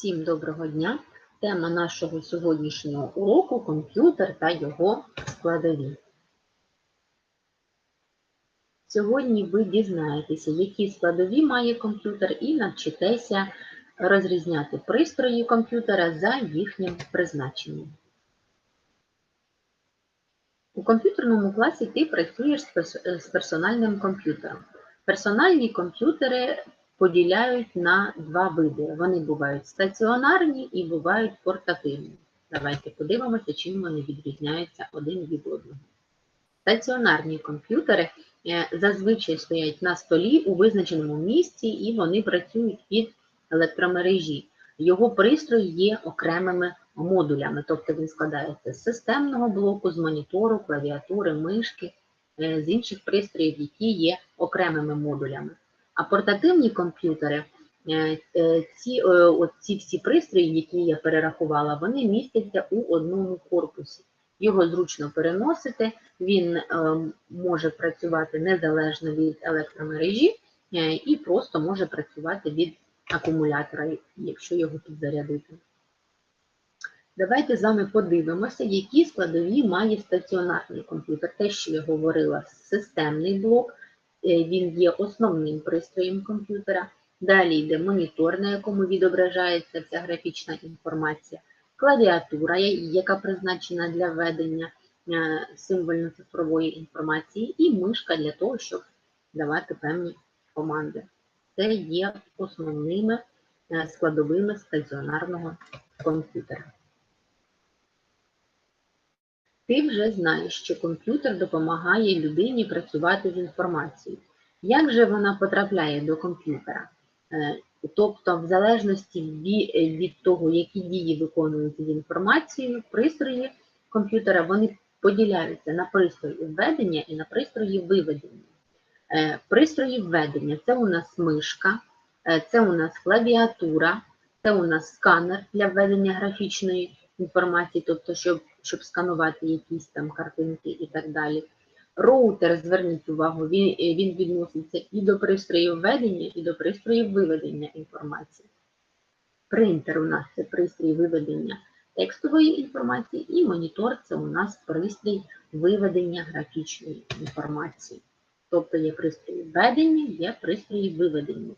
Всім доброго дня! Тема нашого сьогоднішнього уроку комп'ютер та його складові. Сьогодні ви дізнаєтеся, які складові має комп'ютер, і навчитеся розрізняти пристрої комп'ютера за їхнім призначенням. У комп'ютерному класі ти працюєш з персональним комп'ютером. Персональні комп'ютери поділяють на два види. Вони бувають стаціонарні і бувають портативні. Давайте подивимося, чим вони відрізняються один від одного. Стаціонарні комп'ютери е, зазвичай стоять на столі у визначеному місці і вони працюють від електромережі. Його пристрої є окремими модулями, тобто він складається з системного блоку, з монітору, клавіатури, мишки, е, з інших пристроїв, які є окремими модулями. А портативні комп'ютери, е, е, ці, е, ці всі пристрої, які я перерахувала, вони містяться у одному корпусі. Його зручно переносити, він може працювати незалежно від електромережі і просто може працювати від акумулятора, якщо його підзарядити. Давайте з вами подивимося, які складові має стаціонарний комп'ютер. Те, що я говорила, системний блок, він є основним пристроєм комп'ютера. Далі йде монітор, на якому відображається вся графічна інформація, клавіатура, яка призначена для введення е, символьно-цифрової інформації, і мишка для того, щоб давати певні команди. Це є основними е, складовими стаціонарного комп'ютера. Ти вже знаєш, що комп'ютер допомагає людині працювати з інформацією. Як же вона потрапляє до комп'ютера? Е, Тобто, в залежності від того, які дії виконуються з інформацією, пристрої комп'ютера вони поділяються на пристрої введення і на пристрої виведення. Е, Пристрої введення це у нас мишка, е, це у нас клавіатура, це у нас сканер для введення графічної інформації, тобто, щоб, щоб сканувати якісь там картинки і так далі. Роутер, зверніть увагу, він, е, він відноситься і до пристроїв введення, і до пристроїв виведення інформації. Принтер у нас це пристрій виведення текстової інформації, і монітор це у нас пристрій виведення графічної інформації. Тобто є пристрої введення, є пристрої виведення.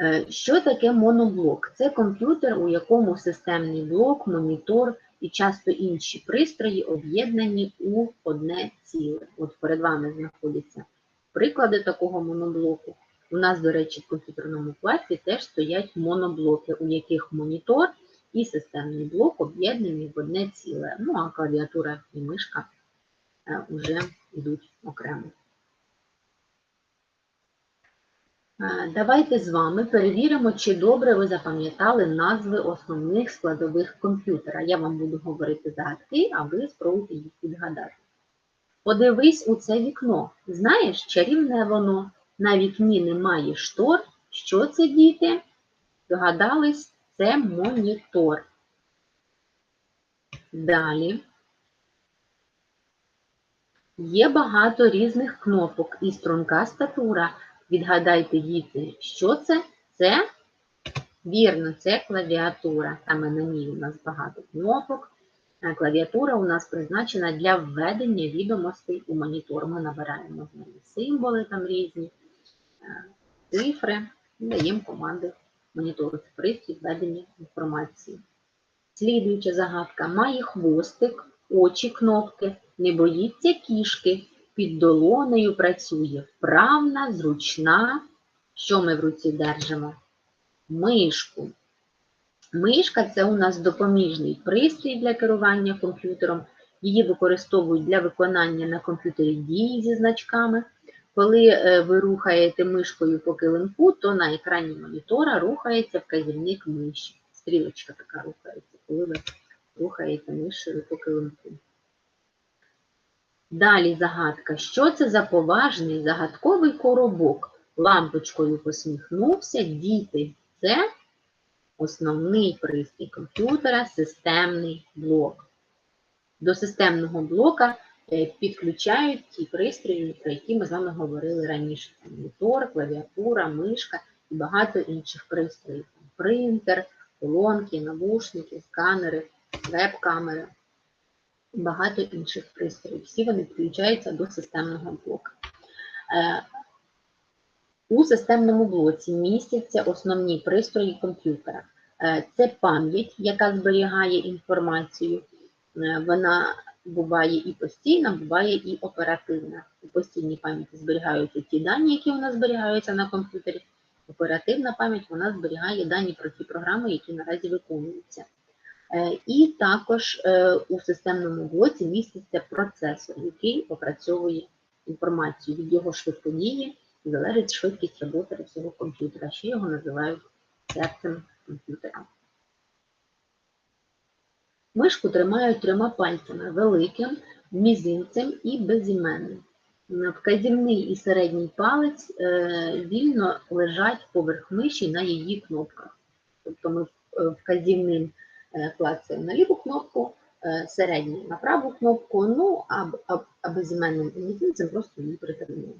Е, Що таке моноблок? Це комп'ютер, у якому системний блок, монітор і часто інші пристрої об'єднані у одне ціле. От перед вами знаходяться приклади такого моноблоку. У нас, до речі, в комп'ютерному класі теж стоять моноблоки, у яких монітор і системний блок об'єднані в одне ціле. Ну а клавіатура і мишка е, вже йдуть окремо. Е, Давайте з вами перевіримо, чи добре ви запам'ятали назви основних складових комп'ютера. Я вам буду говорити загадки, а ви спробуйте їх відгадати. Подивись у це вікно. Знаєш, чарівне воно. На вікні немає штор. Що це, діти? Догадались, це монітор. Далі. Є багато різних кнопок і струнка статура. Відгадайте, діти, що це? Це вірно, це клавіатура. Саме на ній у нас багато кнопок. Е, Клавіатура у нас призначена для введення відомостей у монітор. Ми набираємо з неї символи там різні, е, цифри і даємо команди монітору. Це пристрій введення інформації. Слідуюча загадка має хвостик, очі кнопки, не боїться кішки, під долонею працює вправна, зручна. Що ми в руці держимо? Мишку. Мишка це у нас допоміжний пристрій для керування комп'ютером. Її використовують для виконання на комп'ютері дій зі значками. Коли е, ви рухаєте мишкою по килимку, то на екрані монітора рухається вказівник миші. Стрілочка така рухається, коли ви рухаєте мишею по килимку. Далі загадка. Що це за поважний загадковий коробок? Лампочкою посміхнувся, діти. Це основний пристрій комп'ютера, системний блок. До системного блока е, підключають ті пристрої, про які ми з вами говорили раніше. Монітор, клавіатура, мишка і багато інших пристроїв. Принтер, колонки, навушники, сканери, веб-камери багато інших пристроїв. Всі вони підключаються до системного блоку. Е, У системному блоці містяться основні пристрої комп'ютера. Е, Це пам'ять, яка зберігає інформацію. Е, Вона буває і постійна, буває і оперативна. У постійній пам'яті зберігаються ті дані, які у нас зберігаються на комп'ютері. Оперативна пам'ять вона зберігає дані про ті програми, які наразі виконуються. Е, І також е, у системному блоці міститься процесор, який опрацьовує інформацію. Від його швидкодії залежить швидкість роботи всього комп'ютера. Ще його називають серцем комп'ютера. Мишку тримають трьома пальцями великим, мізинцем і безіменним. Вказівний і середній палець е, вільно лежать поверх миші на її кнопках. Тобто ми вказівним клацаємо на ліву кнопку, е, середній на праву кнопку, ну а, а, а просто її притримуємо.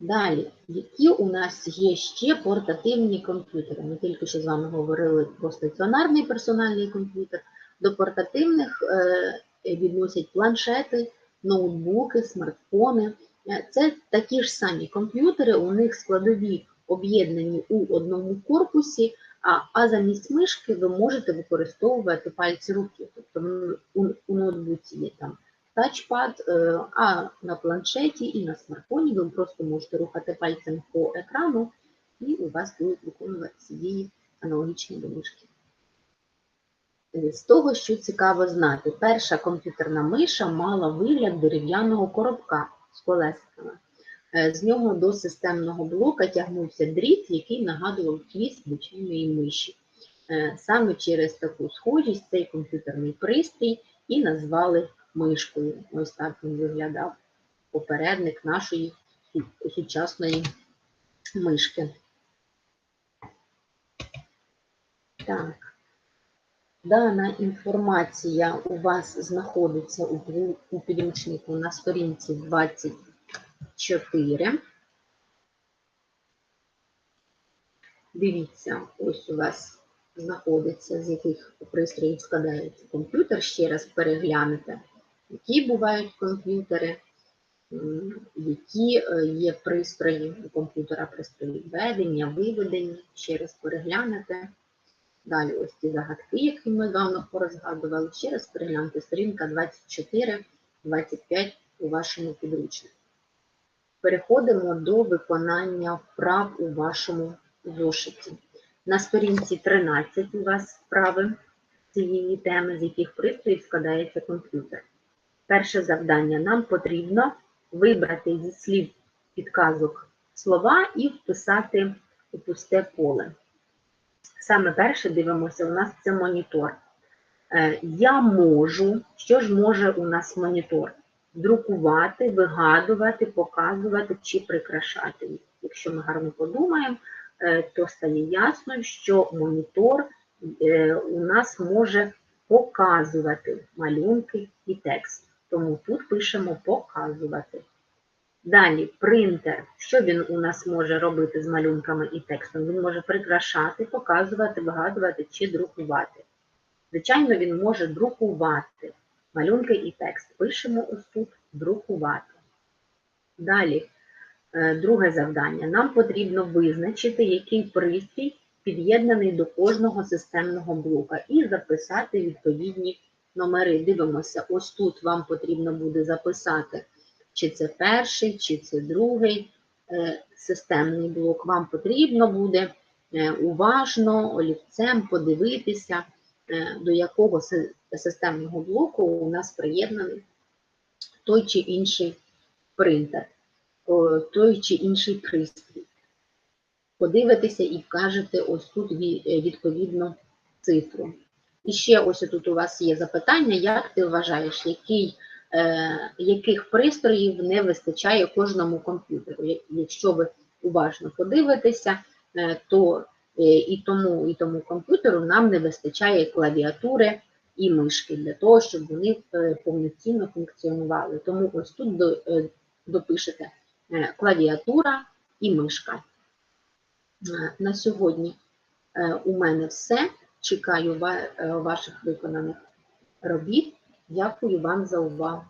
Далі, які у нас є ще портативні комп'ютери? Ми тільки що з вами говорили про стаціонарний персональний комп'ютер. До портативних е, відносять планшети, ноутбуки, смартфони. Е, Це такі ж самі комп'ютери, у них складові об'єднані у одному корпусі, а, а замість мишки ви можете використовувати пальці руки. Тобто у, у ноутбуці є там тачпад, е, а на планшеті і на смартфоні ви просто можете рухати пальцем по екрану, і у вас будуть виконуватися дії аналогічні до мишки. Е, З того, що цікаво знати, перша комп'ютерна миша мала вигляд дерев'яного коробка з колесиками. Е, З нього до системного блока тягнувся дріт, який нагадував хвіст звичайної миші. Е, Саме через таку схожість цей комп'ютерний пристрій і назвали мишкою. Ось так він виглядав попередник нашої сучасної мишки. Так. Дана інформація у вас знаходиться у, пі- підручнику на сторінці 24. Дивіться, ось у вас знаходиться, з яких пристроїв складається комп'ютер. Ще раз переглянете, які бувають комп'ютери, які е, є пристрої у комп'ютера, пристрої введення, виведення. Ще раз переглянете. Далі ось ці загадки, які ми давно порозгадували. Ще раз перегляньте сторінка 24, 25 у вашому підручнику. Переходимо до виконання вправ у вашому зошиті. На сторінці 13 у вас вправи цієї теми, з яких пристроїв складається комп'ютер. Перше завдання. Нам потрібно вибрати зі слів підказок слова і вписати у пусте поле. Саме перше дивимося, у нас це монітор. Е, Я можу, що ж може у нас монітор? Друкувати, вигадувати, показувати чи прикрашати. Якщо ми гарно подумаємо, е, то стає ясно, що монітор е, у нас може показувати малюнки і текст. Тому тут пишемо показувати. Далі принтер. Що він у нас може робити з малюнками і текстом? Він може прикрашати, показувати, вигадувати чи друкувати. Звичайно, він може друкувати малюнки і текст. Пишемо ось тут друкувати. Далі, е, друге завдання. Нам потрібно визначити, який пристрій під'єднаний до кожного системного блока і записати відповідні номери. Дивимося, ось тут вам потрібно буде записати чи це перший, чи це другий е, системний блок. Вам потрібно буде е, уважно олівцем подивитися, до якого системного блоку у нас приєднаний той чи інший принтер, той чи інший пристрій. Подивитеся і вкажете ось тут е, відповідну цифру. І ще ось тут у вас є запитання, як ти вважаєш, який е, яких пристроїв не вистачає кожному комп'ютеру. Якщо ви уважно подивитеся, е, то е, і тому, і тому комп'ютеру нам не вистачає клавіатури і мишки для того, щоб вони е, повноцінно функціонували. Тому ось тут е, допишете е, клавіатура, і мишка. Е, На сьогодні е, у мене все. Чекаю е, ваших виконаних робіт. Дякую вам за увагу.